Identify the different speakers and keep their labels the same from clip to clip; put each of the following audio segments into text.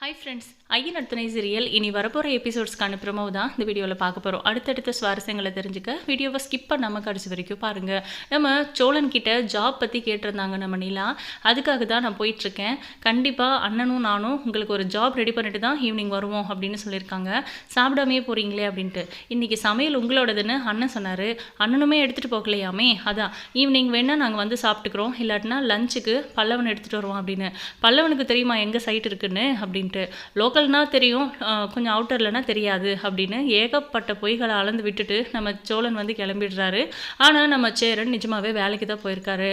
Speaker 1: Hi friends ஐயன் அடுத்தனை serial இனி வரப்போகிற எபிசோட்ஸ்க்கான ப்ரமோ தான் இந்த வீடியோவில் பார்க்க போகிறோம் அடுத்தடுத்த சுவாரஸ்யங்களை தெரிஞ்சுக்க வீடியோவை ஸ்கிப் பண்ணாமல் கடைசி வரைக்கும் பாருங்கள் நம்ம சோழன் கிட்ட ஜாப் பற்றி கேட்டிருந்தாங்க நம்ம நிலா. அதுக்காக தான் நான் போயிட்டுருக்கேன். கண்டிப்பாக அண்ணனும் நானும் உங்களுக்கு ஒரு ஜாப் ரெடி பண்ணிட்டு தான் ஈவினிங் வருவோம் அப்படின்னு சொல்லியிருக்காங்க. சாப்பிடாமே போகிறீங்களே அப்படின்ட்டு. இன்றைக்கி சமையல் உங்களோடதுன்னு அண்ணன் சொன்னார். அண்ணனுமே எடுத்துகிட்டு போகலையாமே? அதான். ஈவினிங் வேணால் நாங்கள் வந்து சாப்பிட்டுக்கிறோம். இல்லாட்டினா லஞ்சுக்கு பல்லவன் எடுத்துகிட்டு வருவோம் அப்படின்னு. பல்லவனுக்கு தெரியுமா எங்கே சைட் இருக்குன்னு அப்படின்ட்டு. லோக்கல்னால் தெரியும் கொஞ்சம் அவுட்டர்லனா தெரியாது அப்படின்னு ஏகப்பட்ட பொய்களை அளந்து விட்டுட்டு நம்ம சோழன் வந்து கிளம்பிடுறாரு. ஆனால் நம்ம சேரன் நிஜமாகவே வேலைக்கு தான் போயிருக்காரு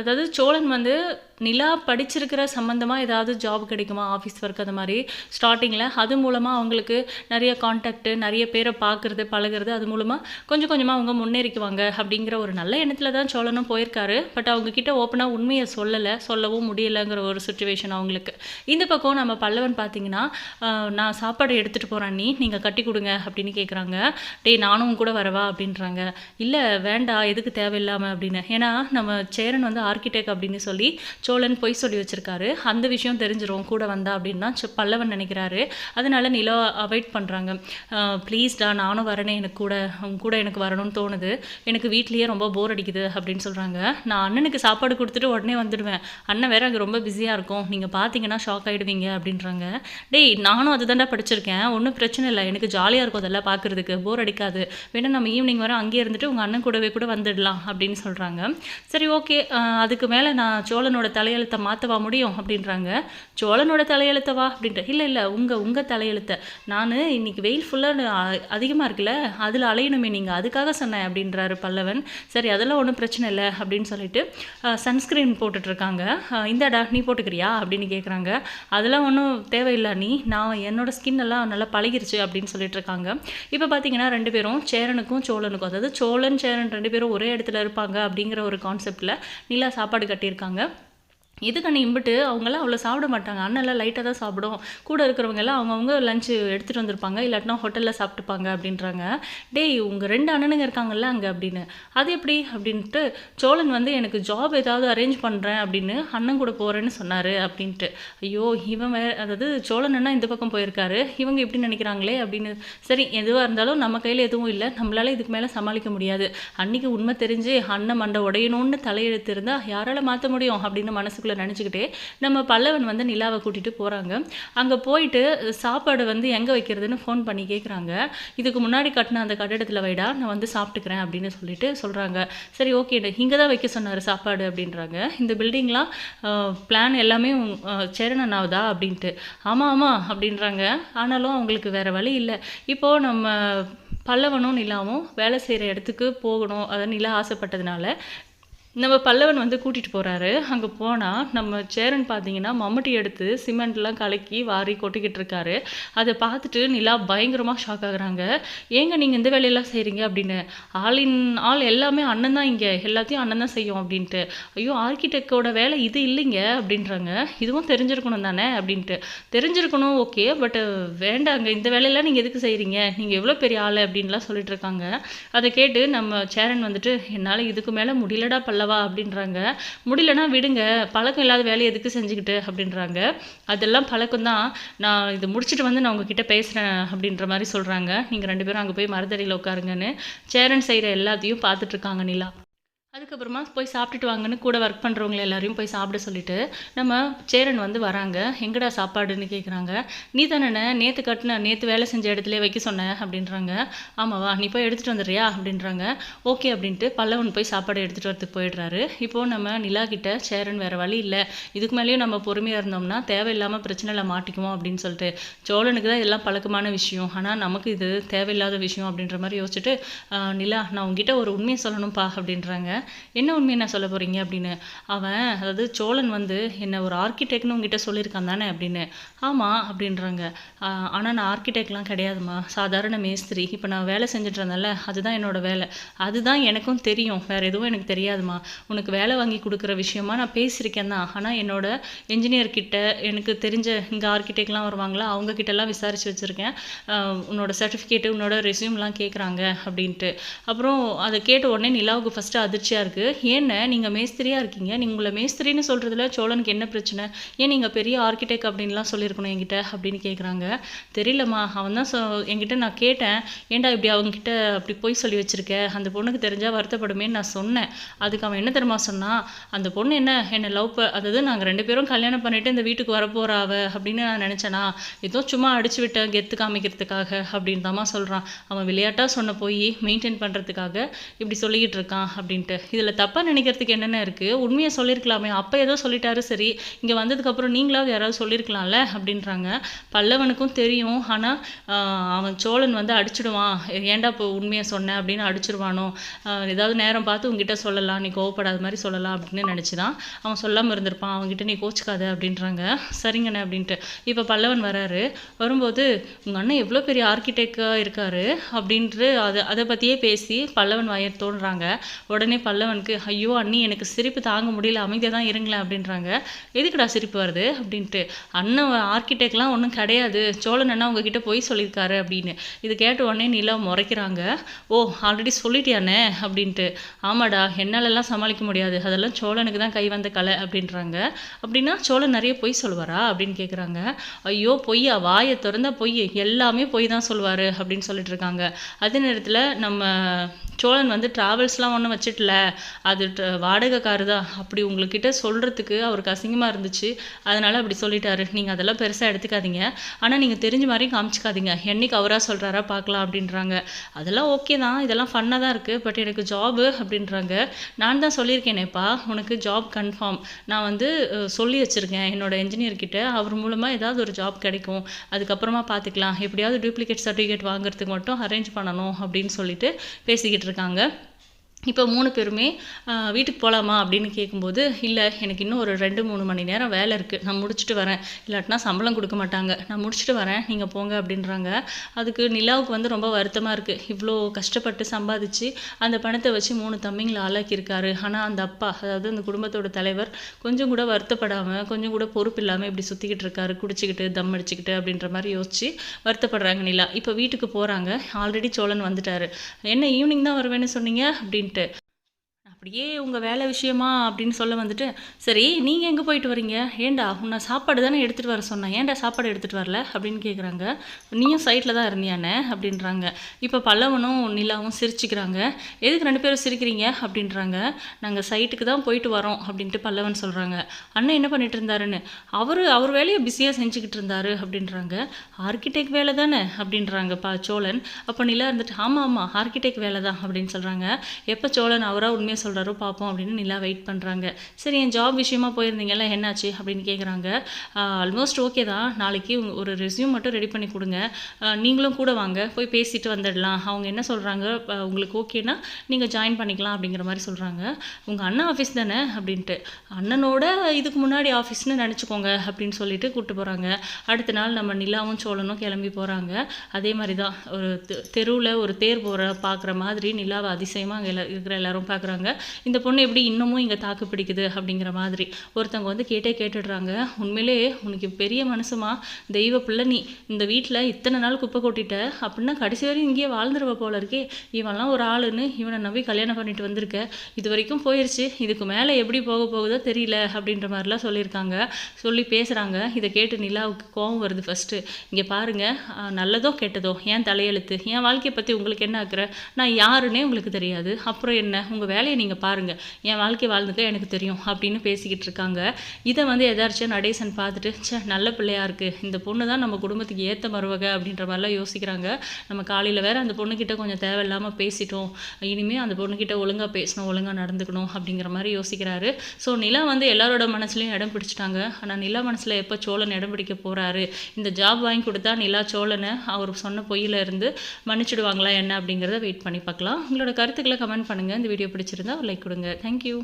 Speaker 1: அதாவது சோழன் வந்து நிலா படிச்சிருக்கிற சம்மந்தமாக ஏதாவது ஜாப் கிடைக்குமா? ஆஃபீஸ் ஒர்க் அந்த மாதிரி. ஸ்டார்டிங்கில் அது மூலமாக அவங்களுக்கு நிறைய காண்டாக்ட்டு நிறைய பேரை பார்க்குறது பழகுறது அது மூலமாக கொஞ்சம் கொஞ்சமாக அவங்க முன்னேறிக்குவாங்க அப்படிங்கிற ஒரு நல்ல எண்ணத்தில் தான் சோழனும் போயிருக்காரு. பட் அவங்கக்கிட்ட ஓப்பனாக உண்மையை சொல்லலை சொல்லவும் முடியலைங்கிற ஒரு சுச்சுவேஷன் அவங்களுக்கு. இந்த பக்கம் நம்ம பல்லவன் பார்த்தீங்கன்னா நான் சாப்பாடு எடுத்துகிட்டு போகிறேன் நீ நீங்கள் கட்டி கொடுங்க அப்படின்னு கேட்குறாங்க டேய் நானும் கூட வரவா? அப்படின்றாங்க. இல்லை வேண்டாம் எதுக்கு தேவையில்லாமல் அப்படின்னு. ஏன்னா நம்ம சேரன் வந்து ஆர்கிடெக்ட் அப்படின்னு சொல்லி சோழன் பொய் சொல்லி வச்சிருக்காரு. அந்த விஷயம் தெரிஞ்சிடும் கூட வந்தா அப்படின்னா பல்லவன் நினைக்கிறாரு. அதனால நிலா அவாய்ட் பண்ணுறாங்க ப்ளீஸ்டா நானும் வரனே எனக்கு கூட உங்க கூட எனக்கு வரணும்னு தோணுது. எனக்கு வீட்லேயே ரொம்ப போர் அடிக்குது அப்படின்னு சொல்கிறாங்க நான் அண்ணனுக்கு சாப்பாடு கொடுத்துட்டு உடனே வந்துடுவேன். அண்ணன் வேற அங்கே ரொம்ப பிஸியாக இருக்கும். நீங்கள் பார்த்தீங்கன்னா ஷாக் ஆகிடுவீங்க அப்படின்றாங்க. டேய் நானும் அதுதான்டா படிச்சிருக்கேன். ஒன்றும் பிரச்சனை இல்லை. எனக்கு ஜாலியாக இருக்கும் அதெல்லாம் பார்க்குறதுக்கு போர் அடிக்காது. வேணா நம்ம ஈவினிங் வர அங்கேயே இருந்துட்டு உங்கள் அண்ணன் கூடவே கூட வந்துடலாம் அப்படின்னு சொல்கிறாங்க சரி ஓகே அதுக்கு மேலே நான் சோழனோட தலையெழுத்தை மாற்றவா முடியும் அப்படின்றாங்க. சோழனோட தலையெழுத்தவா அப்படின்ட்டு இல்லை இல்லை உங்கள் உங்கள் தலையெழுத்தை. நான் இன்னைக்கு வெயில் ஃபுல்லாக அதிகமாக இருக்குல்ல அதில் அலையணுமே நீங்கள் அதுக்காக சொன்னேன் அப்படின்றாரு பல்லவன். சரி அதெல்லாம் ஒன்றும் பிரச்சனை இல்லை அப்படின்னு சொல்லிட்டு சன்ஸ்க்ரீன் போட்டுட்ருக்காங்க. இந்தாடா நீ போட்டுக்கிறியா அப்படின்னு கேட்குறாங்க அதெல்லாம் ஒன்றும் தேவையில்லை நீ நான் என்னோடய ஸ்கின் எல்லாம் நல்லா பழகிருச்சு அப்படின்னு சொல்லிட்டு இருக்காங்க இப்போ பார்த்தீங்கன்னா ரெண்டு பேரும் சேரனுக்கும் சோழனுக்கும் அதாவது சோழன் சேரன் ரெண்டு பேரும் ஒரே இடத்துல இருப்பாங்க அப்படிங்கிற ஒரு கான்செப்டில் நீலா சாப்பாடு கட்டியிருக்காங்க. எதுக்கு நீ இம்பிட்டு? அவங்கெல்லாம் அவ்வளோ சாப்பிட மாட்டாங்க. அண்ணெல்லாம் லைட்டாக தான் சாப்பிடும். கூட இருக்கிறவங்க எல்லாம் அவங்கவுங்க லஞ்சு எடுத்துகிட்டு வந்திருப்பாங்க. இல்லாட்டினா ஹோட்டலில் சாப்பிட்டுப்பாங்க அப்படின்றாங்க. டேய் உங்கள் ரெண்டு அண்ணனுங்க இருக்காங்கல்ல அங்கே அப்படின்னு. அது எப்படி? அப்படின்ட்டு சோழன் வந்து எனக்கு ஜாப் ஏதாவது அரேஞ்ச் பண்ணுறேன் அப்படின்னு அண்ணன் கூட போகிறேன்னு சொன்னார் அப்படின்ட்டு. ஐயோ இவன் வே அதாவது சோழன் அண்ணா இந்த பக்கம் போயிருக்காரு. இவங்க எப்படி நினைக்கிறாங்களே அப்படின்னு. சரி எதுவாக இருந்தாலும் நம்ம கையில் எதுவும் இல்லை. நம்மளால் இதுக்கு மேலே சமாளிக்க முடியாது. அன்றைக்கி உண்மை தெரிஞ்சு அண்ணன் மண்டை உடையணும்னு தலையெழுத்து இருந்தால் யாரால் மாற்ற முடியும் அப்படின்னு மனசுக்குள்ளே நினச்சிக்கிட்டே நம்ம பல்லவன் வந்து நிலாவை கூட்டிகிட்டு போகிறாங்க அங்கே போயிட்டு சாப்பாடு வந்து எங்கே வைக்கிறதுன்னு ஃபோன் பண்ணி கேட்குறாங்க இதுக்கு முன்னாடி கட்டின அந்த கட்டிடத்தில் வைடா நான் வந்து சாப்பிட்டுக்கிறேன் அப்படின்னு சொல்லிட்டு சொல்கிறாங்க சரி ஓகே இங்கே தான் வைக்க சொன்னார் சாப்பாடு அப்படின்றாங்க. இந்த பில்டிங்லாம் பிளான் எல்லாமே சேரணன் ஆகுதா அப்படின்ட்டு. ஆமாம் ஆமாம் அப்படின்றாங்க. ஆனாலும் அவங்களுக்கு வேறு வழி இல்லை. இப்போது நம்ம பல்லவனும் நிலாவும் வேலை செய்கிற இடத்துக்கு போகணும். அதாவது நிலா ஆசைப்பட்டதுனால நம்ம பல்லவன் வந்து கூட்டிகிட்டு போகிறாரு அங்கே போனால் நம்ம சேரன் பார்த்தீங்கன்னா மம்முட்டி எடுத்து சிமெண்ட்லாம் கலக்கி வாரி கொட்டிக்கிட்டு இருக்காரு. அதை பார்த்துட்டு நிலா பயங்கரமாக ஷாக் ஆகுறாங்க. ஏங்க நீங்கள் இந்த வேலையெல்லாம் செய்கிறீங்க அப்படின்னு. ஆளின் ஆள் எல்லாமே அண்ணன் தான் இங்கே. எல்லாத்தையும் அண்ணன் தான் செய்யும் அப்படின்ட்டு. ஐயோ ஆர்கிடெக்டோட வேலை இது இல்லைங்க அப்படின்றாங்க. இதுவும் தெரிஞ்சிருக்கணும் தானே அப்படின்ட்டு. தெரிஞ்சிருக்கணும் ஓகே பட் வேண்டாங்க. இந்த வேலையெல்லாம் நீங்கள் எதுக்கு செய்கிறீங்க நீங்கள் எவ்வளோ பெரிய ஆள் அப்படின்லாம் சொல்லிட்டு இருக்காங்க. அதை கேட்டு நம்ம சேரன் வந்துட்டு என்னால் இதுக்கு மேலே முடியலடா பல்ல பல்லவா அப்படின்றாங்க. முடியலனா விடுங்க. பழக்கம் இல்லாத வேலையை எதுக்கு செஞ்சுக்கிட்டு அப்படின்றாங்க. அதெல்லாம் பழக்கம் தான். நான் இது முடிச்சுட்டு வந்து நான் உங்ககிட்ட பேசுகிறேன் அப்படின்ற மாதிரி சொல்கிறாங்க நீங்கள் ரெண்டு பேரும் அங்கே போய் மரத்தடியில் உட்காருங்கன்னு. சேரன் செய்கிற எல்லாத்தையும் பார்த்துட்ருக்காங்க நிலா. அதுக்கப்புறமா போய் சாப்பிட்டுட்டு வாங்கன்னு கூட ஒர்க் பண்ணுறவங்க எல்லாரையும் போய் சாப்பிட சொல்லிட்டு நம்ம சேரன் வந்து வராங்க. எங்கடா சாப்பாடுன்னு கேட்குறாங்க நீ தானே நேற்று கட்டின நேற்று வேலை செஞ்ச இடத்துல வைக்க சொன்னேன் அப்படின்றாங்க. ஆமாவா நீ போய் எடுத்துகிட்டு வந்துடுறியா அப்படின்றாங்க. ஓகே அப்படின்ட்டு பல்லவன் போய் சாப்பாடு எடுத்துகிட்டு வரதுக்கு போயிடுறாரு. இப்போது நம்ம நிலா கிட்ட சேரன் வேறு வழி இல்லை. இதுக்கு மேலேயும் நம்ம பொறுமையாக இருந்தோம்னா தேவையில்லாமல் பிரச்சனையில் மாட்டிக்குவோம் அப்படின்னு சொல்லிட்டு. சோழனுக்கு தான் இதெல்லாம் பழக்கமான விஷயம். ஆனால் நமக்கு இது தேவையில்லாத விஷயம் அப்படின்ற மாதிரி யோசிச்சுட்டு நிலா நான் உங்ககிட்ட ஒரு உண்மையை சொல்லணும்ப்பா அப்படின்றாங்க. என்ன உண்மையை நான் சொல்ல போகிறீங்க அப்படின்னு? அவன் அதாவது சோழன் வந்து என்ன ஒரு ஆர்கிடெக்ட்னு உங்ககிட்ட சொல்லியிருக்கான் தானே? அப்படின்னு. ஆமாம் அப்படின்றாங்க. ஆனால் நான் ஆர்கிடெக்ட்லாம் கிடையாதும்மா. சாதாரண மேஸ்திரி. இப்போ நான் வேலை செஞ்சுட்டு இருந்தேன்ல அதுதான் என்னோட வேலை. அதுதான் எனக்கும் தெரியும். வேறு எதுவும் எனக்கு தெரியாதும்மா. உனக்கு வேலை வாங்கி கொடுக்குற விஷயமா நான் பேசியிருக்கேன் தான். ஆனால் என்னோட என்ஜினியர் கிட்ட எனக்கு தெரிஞ்ச இங்கே ஆர்கிடெக்ட்லாம் வருவாங்களா? அவங்க கிட்டலாம் விசாரித்து வச்சுருக்கேன். உன்னோட சர்டிஃபிகேட்டு உன்னோட ரெஸ்யூம்லாம் கேட்குறாங்க அப்படின்ட்டு. அப்புறம் அதை கேட்ட உடனே நிலாவுக்கு ஃபஸ்ட்டு அதிர்ச்சி மகிழ்ச்சியாக இருக்குது ஏன்னா நீங்கள் மேஸ்திரியாக இருக்கீங்க. நீங்கள் உங்களை மேஸ்திரின்னு சொல்கிறதுல சோழனுக்கு என்ன பிரச்சனை? ஏன் நீங்கள் பெரிய ஆர்கிடெக்ட் அப்படின்லாம் சொல்லியிருக்கணும் என்கிட்ட அப்படின்னு கேட்குறாங்க தெரியலம்மா. அவன் தான் சொ என்கிட்ட நான் கேட்டேன். ஏன்டா இப்படி அவங்ககிட்ட அப்படி போய் சொல்லி வச்சுருக்க? அந்த பொண்ணுக்கு தெரிஞ்சால் வருத்தப்படுமேன்னு நான் சொன்னேன். அதுக்கு அவன் என்ன தெரியுமா சொன்னான் அந்த பொண்ணு என்ன? என்னை லவ் ப அதாவது நாங்கள் ரெண்டு பேரும் கல்யாணம் பண்ணிவிட்டு இந்த வீட்டுக்கு வரப்போறா அவ அப்படின்னு நான் நினச்சேனா ஏதோ சும்மா அடிச்சு விட்டேன் கெத்து காமிக்கிறதுக்காக அப்படின்னு தாம்மா சொல்கிறான் அவன் விளையாட்டாக சொன்ன போய் மெயின்டைன் பண்ணுறதுக்காக இப்படி சொல்லிக்கிட்டு இருக்கான் அப்படின்ட்டு. இதில் தப்பாக நினைக்கிறதுக்கு என்னென்ன இருக்குது உண்மையை சொல்லியிருக்கலாமே அப்போ ஏதோ சொல்லிட்டாரு சரி. இங்கே வந்ததுக்கப்புறம் நீங்களாவது யாராவது சொல்லியிருக்கலாம்ல அப்படின்றாங்க. பல்லவனுக்கும் தெரியும். ஆனால் அவன் சோழன் வந்து அடிச்சிடுவான். ஏன்டா இப்போ உண்மையை சொன்னேன் அப்படின்னு அடிச்சிருவானோ? ஏதாவது நேரம் பார்த்து உங்ககிட்ட சொல்லலாம். நீ கோவப்படாத மாதிரி சொல்லலாம் அப்படின்னு நினச்சி தான் அவன் சொல்லாமல் இருந்திருப்பான். அவங்ககிட்ட நீ கோச்சிக்காத அப்படின்றாங்க. சரிங்கண்ணே அப்படின்ட்டு. இப்போ பல்லவன் வராரு. வரும்போது உங்கள் அண்ணன் எவ்வளோ பெரிய ஆர்கிடெக்டாக இருக்காரு? அப்படின்ட்டு அதை அதை பற்றியே பேசி பல்லவன் வாயர் தோன்றாங்க உடனே பல்லவனுக்கு ஐயோ அண்ணி எனக்கு சிரிப்பு தாங்க முடியல அமைதியாக தான் இருங்களேன் அப்படின்றாங்க. எதுக்குடா சிரிப்பு வருது? அப்படின்ட்டு. அண்ணன் ஆர்கிடெக்ட்லாம் ஒன்றும் கிடையாது. சோழன் அண்ணா உங்ககிட்ட போய் சொல்லியிருக்காரு அப்படின்னு. இது கேட்ட உடனே நிலா முறைக்கிறாங்க. ஓ ஆல்ரெடி சொல்லிட்டியானே அப்படின்ட்டு. ஆமாடா என்னாலெல்லாம் சமாளிக்க முடியாது. அதெல்லாம் சோழனுக்கு தான் கை வந்த கலை அப்படின்றாங்க. அப்படின்னா சோழன் நிறைய பொய் சொல்லுவாரா? அப்படின்னு கேட்குறாங்க ஐயோ பொய்யா? வாயை திறந்தால் பொய். எல்லாமே பொய் தான் சொல்லுவார் அப்படின்னு சொல்லிட்டு இருக்காங்க. அதே நேரத்தில் நம்ம சோழன் வந்து ட்ராவல்ஸ்லாம் ஒன்றும் வச்சுட்டல. அது வாடகை காரு தான் அப்படி உங்கள்கிட்ட சொல்கிறதுக்கு அவருக்கு அசிங்கமாக இருந்துச்சு. அதனால் அப்படி சொல்லிட்டாரு. நீங்கள் அதெல்லாம் பெருசாக எடுத்துக்காதீங்க. ஆனால் நீங்கள் தெரிஞ்ச மாதிரி காமிச்சிக்காதீங்க. என்னைக்கு அவராக சொல்கிறாரா பார்க்கலாம் அப்படின்றாங்க. அதெல்லாம் ஓகே தான். இதெல்லாம் ஃபன்னாக தான் இருக்குது பட் எனக்கு ஜாபு அப்படின்றாங்க. நான் தான் சொல்லியிருக்கேனேப்பா. உனக்கு ஜாப் கன்ஃபார்ம் நான் வந்து சொல்லி வச்சுருக்கேன் என்னோட என்ஜினியர்கிட்ட அவர் மூலமாக ஏதாவது ஒரு ஜாப் கிடைக்கும். அதுக்கப்புறமா பார்த்துக்கலாம் எப்படியாவது டூப்ளிகேட் சர்டிஃபிகேட் வாங்குறதுக்கு மட்டும் அரேஞ்ச் பண்ணணும் அப்படின்னு சொல்லிட்டு பேசிக்கிட்டு இருக்காங்க. இப்போ மூணு பேருமே வீட்டுக்கு போகலாமா அப்படின்னு கேட்கும்போது இல்லை எனக்கு இன்னும் ஒரு ரெண்டு மூணு மணி நேரம் வேலை இருக்குது நான் முடிச்சுட்டு வரேன். இல்லாட்டினா சம்பளம் கொடுக்க மாட்டாங்க. நான் முடிச்சுட்டு வரேன். நீங்கள் போங்க அப்படின்றாங்க. அதுக்கு நிலாவுக்கு வந்து ரொம்ப வருத்தமாக இருக்குது இவ்வளோ கஷ்டப்பட்டு சம்பாதிச்சு அந்த பணத்தை வச்சு மூணு தம்பிங்களை ஆளாக்கியிருக்காரு. ஆனால் அந்த அப்பா அதாவது அந்த குடும்பத்தோட தலைவர் கொஞ்சம் கூட வருத்தப்படாமல் கொஞ்சம் கூட பொறுப்பு இல்லாமல் இப்படி சுற்றிக்கிட்டு இருக்காரு. குடிச்சிக்கிட்டு தம் அடிச்சுக்கிட்டு அப்படின்ற மாதிரி யோசிச்சு வருத்தப்படுறாங்க நிலா. இப்போ வீட்டுக்கு போகிறாங்க ஆல்ரெடி சோழன் வந்துட்டாரு. என்ன ஈவினிங் தான் வருவேன்னு சொன்னீங்க? அப்படின்ட்டு அப்படியே உங்கள் வேலை விஷயமா அப்படின்னு சொல்ல வந்துட்டு சரி நீங்கள் எங்கே போயிட்டு வரீங்க? ஏன்டா உன்னை சாப்பாடு தானே எடுத்துகிட்டு வர சொன்னேன் ஏன்டா சாப்பாடு எடுத்துகிட்டு வரல? அப்படின்னு கேட்குறாங்க நீயும் சைட்டில் தான் இருந்தியானே? அப்படின்றாங்க. இப்போ பல்லவனும் நிலாவும் சிரிச்சுக்கிறாங்க. எதுக்கு ரெண்டு பேரும் சிரிக்கிறீங்க? அப்படின்றாங்க. நாங்கள் சைட்டுக்கு தான் போயிட்டு வரோம் அப்படின்ட்டு பல்லவன் சொல்கிறாங்க அண்ணன் என்ன பண்ணிட்டு இருந்தாருன்னு அவர் அவர் வேலையை பிஸியாக செஞ்சுக்கிட்டு இருந்தாரு அப்படின்றாங்க. ஆர்கிடெக்ட் வேலை தானே? அப்படின்றாங்க பா சோழன். அப்போ நிலா இருந்துட்டு ஆமாம் ஆமாம் ஆர்கிடெக்ட் வேலை தான் அப்படின்னு சொல்கிறாங்க எப்போ சோழன் அவராக உண்மையை சொல்கிறாரோ பார்ப்போம் அப்படின்னு நிலா வெயிட் பண்ணுறாங்க சரி என் ஜாப் விஷயமா போயிருந்தீங்கல்ல என்னாச்சு? அப்படின்னு கேட்குறாங்க ஆல்மோஸ்ட் ஓகே தான். நாளைக்கு ஒரு ரெஸ்யூம் மட்டும் ரெடி பண்ணி கொடுங்க. நீங்களும் கூட வாங்க. போய் பேசிட்டு வந்துடலாம். அவங்க என்ன சொல்கிறாங்க உங்களுக்கு ஓகேனா நீங்கள் ஜாயின் பண்ணிக்கலாம் அப்படிங்கிற மாதிரி சொல்கிறாங்க உங்கள் அண்ணன் ஆஃபீஸ் தானே? அப்படின்ட்டு. அண்ணனோட இதுக்கு முன்னாடி ஆஃபீஸ்னு நினச்சிக்கோங்க அப்படின்னு சொல்லிட்டு கூப்பிட்டு போகிறாங்க அடுத்த நாள் நம்ம நிலாவும் சோழனும் கிளம்பி போகிறாங்க அதே மாதிரி தான். ஒரு தெருவில் ஒரு தேர் போகிற பார்க்குற மாதிரி நிலாவை அதிசயமாக அங்கே இருக்கிற எல்லாரும் பார்க்குறாங்க இந்த பொண்ணு எப்படி இன்னமும் இங்கே தாக்கு பிடிக்குது அப்படிங்கிற மாதிரி ஒருத்தவங்க வந்து கேட்டே கேட்டுடுறாங்க. உண்மையிலே உனக்கு பெரிய மனசுமா? தெய்வ பிள்ளை நீ. இந்த வீட்டில் இத்தனை நாள் குப்பை கொட்டிட்ட. அப்படின்னா கடைசி வரையும் இங்கேயே வாழ்ந்துருவ போல இருக்கே. இவன்லாம் ஒரு ஆளுன்னு இவனை நம்பி கல்யாணம் பண்ணிட்டு வந்திருக்க. இது வரைக்கும் போயிடுச்சு இதுக்கு மேலே எப்படி போக போகுதோ தெரியல அப்படின்ற மாதிரிலாம் சொல்லியிருக்காங்க. சொல்லி பேசுகிறாங்க இதை கேட்டு நிலாவுக்கு கோவம் வருது ஃபஸ்ட்டு இங்கே பாருங்க. நல்லதோ கெட்டதோ? ஏன் தலையெழுத்து? என் வாழ்க்கையை பற்றி உங்களுக்கு என்ன ஆக்குற? நான் யாருன்னே உங்களுக்கு தெரியாது. அப்புறம் என்ன? உங்கள் வேலையை நீங்கள் பாருங்கள் என் வாழ்க்கை வாழ்ந்துக்க எனக்கு தெரியும் அப்படின்னு பேசிக்கிட்டு இருக்காங்க. இதை வந்து எதாச்சும் நடேசன் பார்த்துட்டு சே நல்ல பிள்ளையாக இருக்குது இந்த பொண்ணு தான் நம்ம குடும்பத்துக்கு ஏற்ற மருவகை அப்படின்ற மாதிரிலாம் யோசிக்கிறாங்க. நம்ம காலையில் வேறு அந்த பொண்ணுக்கிட்ட கொஞ்சம் தேவையில்லாமல் பேசிட்டோம். இனிமேல் அந்த பொண்ணுக்கிட்ட ஒழுங்காக பேசணும் ஒழுங்காக நடந்துக்கணும் அப்படிங்கிற மாதிரி யோசிக்கிறாரு. ஸோ நிலா வந்து எல்லாரோட மனசுலையும் இடம் பிடிச்சிட்டாங்க. ஆனால் நிலா மனசில் எப்போ சோழன் இடம் பிடிக்க போகிறாரு இந்த ஜாப் வாங்கி கொடுத்தா நிலா சோழனை அவர் சொன்ன பொய்யில இருந்து மன்னிச்சிடுவாங்களா என்ன அப்படிங்கிறத வெயிட் பண்ணி பார்க்கலாம். உங்களோட கருத்துக்களை கமெண்ட் பண்ணுங்கள் இந்த வீடியோ பிடிச்சிருந்தா லைக் கொடுங்க. தேங்க்யூ